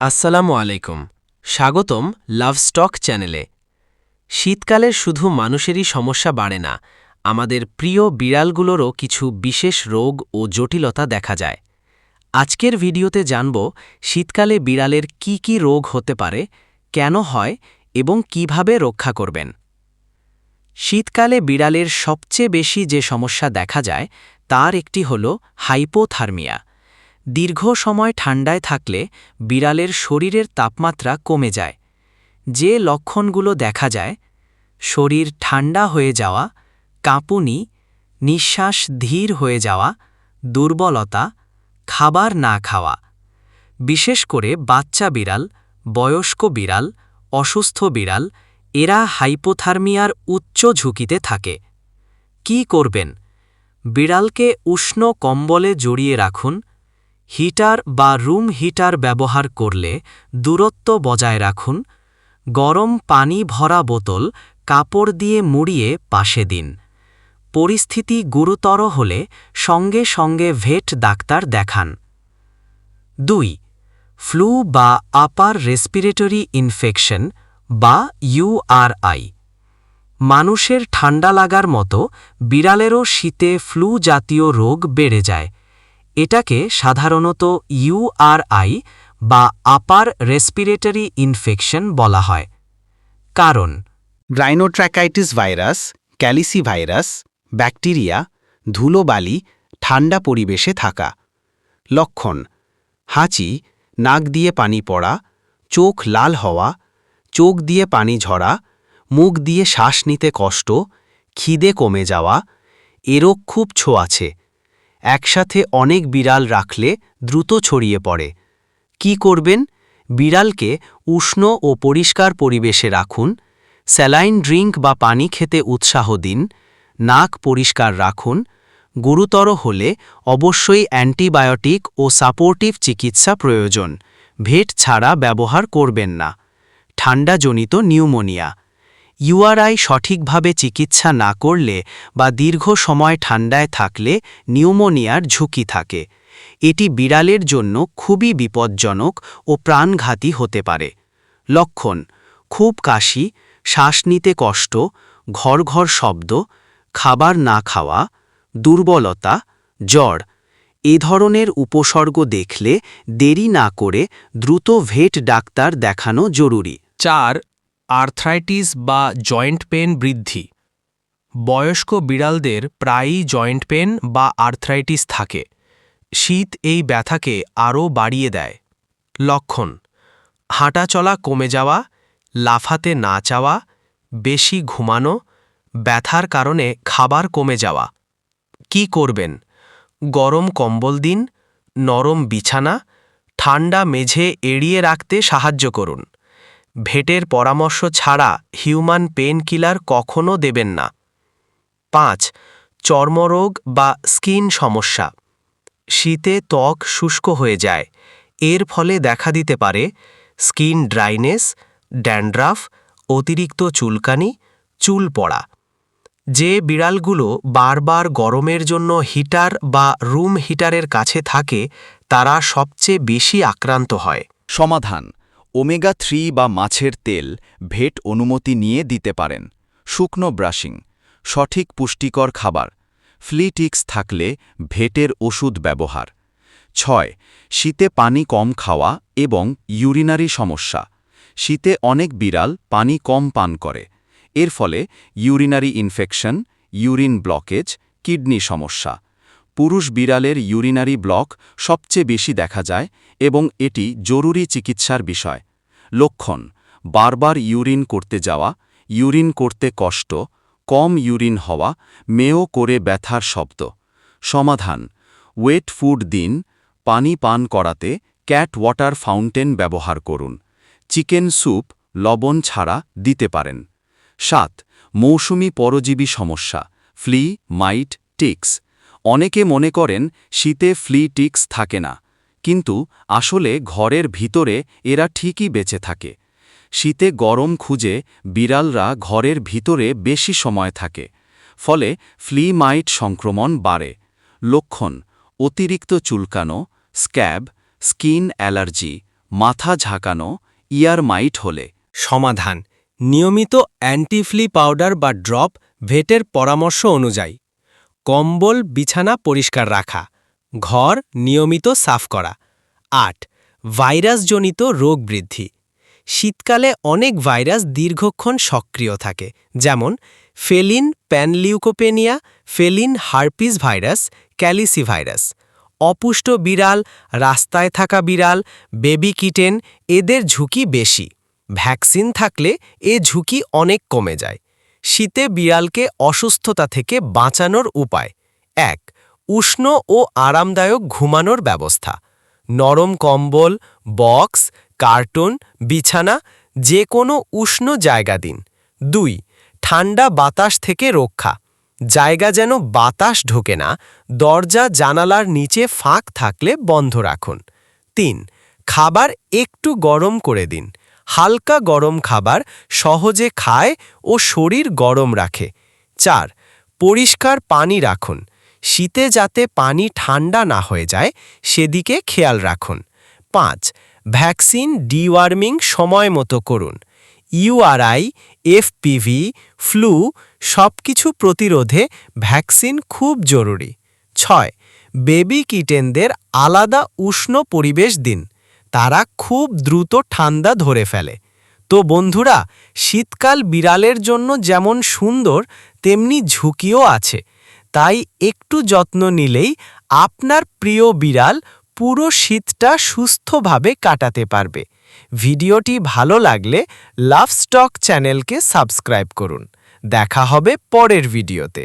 আসসালামু আলাইকুম। স্বাগতম লাভ স্টক চ্যানেলে। শীতকালে শুধু মানুষেরই সমস্যা বাড়ে না, আমাদের প্রিয় বিড়ালগুলোরও কিছু বিশেষ রোগ ও জটিলতা দেখা যায়। আজকের ভিডিওতে জানব শীতকালে বিড়ালের কি কি রোগ হতে পারে, কেন হয় এবং কীভাবে রক্ষা করবেন। শীতকালে বিড়ালের সবচেয়ে বেশি যে সমস্যা দেখা যায়, তার একটি হল হাইপোথার্মিয়া। দীর্ঘ সময় ঠান্ডায় থাকলে বিড়ালের শরীরের তাপমাত্রা কমে যায়। যে লক্ষণগুলো দেখা যায়, শরীর ঠান্ডা হয়ে যাওয়া, কাঁপুনি, নিঃশ্বাস ধীর হয়ে যাওয়া, দুর্বলতা, খাবার না খাওয়া। বিশেষ করে বাচ্চা বিড়াল, বয়স্ক বিড়াল, অসুস্থ বিড়াল, এরা হাইপোথার্মিয়ার উচ্চ ঝুঁকিতে থাকে। কি করবেন? বিড়ালকে উষ্ণ কম্বলে জড়িয়ে রাখুন হিটার বা রুম হিটার ব্যবহার করলে দূরত্ব বজায় রাখুন, গরম পানি ভরা বোতল কাপড় দিয়ে মুড়িয়ে পাশে দিন। পরিস্থিতি গুরুতর হলে সঙ্গে সঙ্গে ভেট ডাক্তার দেখান। দুই, ফ্লু বা আপার রেসপিরেটরি ইনফেকশন বা ইউআরআই মানুষের ঠান্ডা লাগার মতো বিড়ালেরও শীতে ফ্লু জাতীয় রোগ বেড়ে যায়। এটাকে সাধারণত ইউআরআই বা আপার রেসপিরেটরি ইনফেকশন বলা হয়। কারণ rhinotracheitis virus calici virus bacteria ধুলোবালি, ঠান্ডা পরিবেশে থাকা। লক্ষণ, হাঁচি, নাক দিয়ে পানি পড়া, চোখ লাল হওয়া, চোখ দিয়ে পানি ঝরা, মুখ দিয়ে শ্বাস নিতে কষ্ট, খিদে কমে যাওয়া খুব ছোঁয়াছে। একসাথে অনেক বিড়াল রাখলে দ্রুত ছড়িয়ে পড়ে। কি করবেন? বিড়ালকে উষ্ণ ও পরিষ্কার পরিবেশে রাখুন। স্যালাইন ড্রিঙ্ক বা পানি খেতে উৎসাহ দিন। নাক পরিষ্কার রাখুন। গুরুতর হলে অবশ্যই অ্যান্টিবায়োটিক ও সাপোর্টিভ চিকিৎসা প্রয়োজন। ভেট ছাড়া ব্যবহার করবেন না। ঠান্ডাজনিত নিউমোনিয়া ইউআরআই সঠিকভাবে চিকিৎসা না করলে বা দীর্ঘ সময় ঠান্ডায় থাকলে নিউমোনিয়ার ঝুঁকি থাকে। এটি বিড়ালের জন্য খুবই বিপজ্জনক ও প্রাণঘাতী হতে পারে। লক্ষণ, খুব কাশি, শ্বাস নিতে কষ্ট ঘর ঘর শব্দ, খাবার না খাওয়া, দুর্বলতা, জ্বর। এ ধরনের উপসর্গ দেখলে দেরি না করে দ্রুত ভেট ডাক্তার দেখানো জরুরি। চার আর্থ্রাইটিস বা জয়েন্ট পেন বৃদ্ধি। বয়স্ক বিড়ালদের প্রায়ই জয়েন্ট পেন বা আর্থ্রাইটিস থাকে। শীত এই ব্যথাকে আরও বাড়িয়ে দেয়। লক্ষণ, হাঁটাচলা কমে যাওয়া, লাফাতে না চাওয়া, বেশি ঘুমানো, ব্যথার কারণে খাবার কমে যাওয়া। কি করবেন? গরম কম্বল দিন, নরম বিছানা, ঠান্ডা মেঝে এড়িয়ে রাখতে সাহায্য করুন। ভেটের পরামর্শ ছাড়া হিউম্যান পেন কিলার কখনও দেবেন না। পাঁচ, চর্মরোগ বা স্কিন সমস্যা। শীতে ত্বক শুষ্ক হয়ে যায়। এর ফলে দেখা দিতে পারে স্কিন ড্রাইনেস, ড্যান্ড্রাফ, অতিরিক্ত চুলকানি, চুল পড়া। যে বিড়ালগুলো বারবার গরমের জন্য হিটার বা রুম হিটারের কাছে থাকে, তারা সবচেয়ে বেশি আক্রান্ত হয়। সমাধান ওমেগা থ্রি বা মাছের তেল ভেট অনুমতি নিয়ে দিতে পারেন। শুকনো ব্রাশিং, সঠিক পুষ্টিকর খাবার ফ্লিটিক্স থাকলে ভেটের ওষুধ ব্যবহার। ছয়, শীতে পানি কম খাওয়া এবং ইউরিনারি সমস্যা, শীতে অনেক বিড়াল পানি কম পান করে। এর ফলে urinary infection, urine blockage, kidney সমস্যা। পুরুষ বিড়ালের ইউরিনারি ব্লক সবচেয়ে বেশি দেখা যায় এবং এটি জরুরি চিকিৎসার বিষয়। লক্ষণ, বারবার ইউরিন করতে যাওয়া, ইউরিন করতে কষ্ট, কম ইউরিন হওয়া মেয়েও করে ব্যথার শব্দ। সমাধান, ওয়েট ফুড দিন, পানি পান করাতে ক্যাট ওয়াটার ফাউন্টেন ব্যবহার করুন। চিকেন স্যুপ, লবণ ছাড়া দিতে পারেন। সাত, মৌসুমি পরজীবী সমস্যা, ফ্লি, মাইট, টিক্স। অনেকে মনে করেন শীতে ফ্লি টিক্স থাকে না, কিন্তু আসলে ঘরের ভিতরে এরা ঠিকই বেঁচে থাকে। শীতে গরম খুঁজে বিড়ালরা ঘরের ভিতরে বেশি সময় থাকে, ফলে ফ্লি মাইট সংক্রমণ বাড়ে। লক্ষণ, অতিরিক্ত চুলকানো, স্ক্যাব, স্কিন অ্যালার্জি, মাথা ঝাঁকানো, ইয়ার মাইট হলে। সমাধান, নিয়মিত অ্যান্টিফ্লি পাউডার বা ড্রপ ভেটের পরামর্শ অনুযায়ী। কম্বল, বিছানা পরিষ্কার রাখা, ঘর নিয়মিত সাফ করা। আট, ভাইরাসজনিত রোগ বৃদ্ধি। শীতকালে অনেক ভাইরাস দীর্ঘক্ষণ সক্রিয় থাকে, যেমন feline panleukopenia, feline herpes virus calici virus অপুষ্ট বিড়াল, রাস্তায় থাকা বিড়াল, বেবি কিটেন, এদের ঝুঁকি বেশি। ভ্যাকসিন থাকলে এ ঝুঁকি অনেক কমে যায়। শীতে বিড়ালকে অসুস্থতা থেকে বাঁচানোর উপায়। এক, উষ্ণ ও আরামদায়ক ঘুমানোর ব্যবস্থা। নরম কম্বল, বক্স, কার্টুন, বিছানা যে কোনো উষ্ণ জায়গা দিন। দুই, ঠান্ডা বাতাস থেকে রক্ষা। জায়গা যেন বাতাস ঢোকে না, দরজা জানালার নিচে ফাঁক থাকলে বন্ধ রাখুন। তিন, খাবার একটু গরম করে দিন। হালকা গরম খাবার সহজে খায় ও শরীর গরম রাখে। চার, পরিষ্কার পানি রাখুন। শীতে যাতে পানি ঠান্ডা না হয়ে যায়, সেদিকে খেয়াল রাখুন। পাঁচ, ভ্যাকসিন ডিওয়ার্মিং সময় মতো করুন। ইউআরআই এফপিভি ফ্লু সবকিছু প্রতিরোধে ভ্যাকসিন খুব জরুরি। ছয়, বেবি কিটেনদের আলাদা উষ্ণ পরিবেশ দিন। তারা খুব দ্রুত ঠান্ডা ধরে ফেলে। তো বন্ধুরা, শীতকাল বিড়ালের জন্য যেমন সুন্দর, তেমনি ঝুঁকিও আছে। তাই একটু যত্ন নিলেই আপনার প্রিয় বিড়াল পুরো শীতটা সুস্থভাবে কাটাতে পারবে। ভিডিওটি ভালো লাগলে লাভ স্টক চ্যানেলকে সাবস্ক্রাইব করুন। দেখা হবে পরের ভিডিওতে।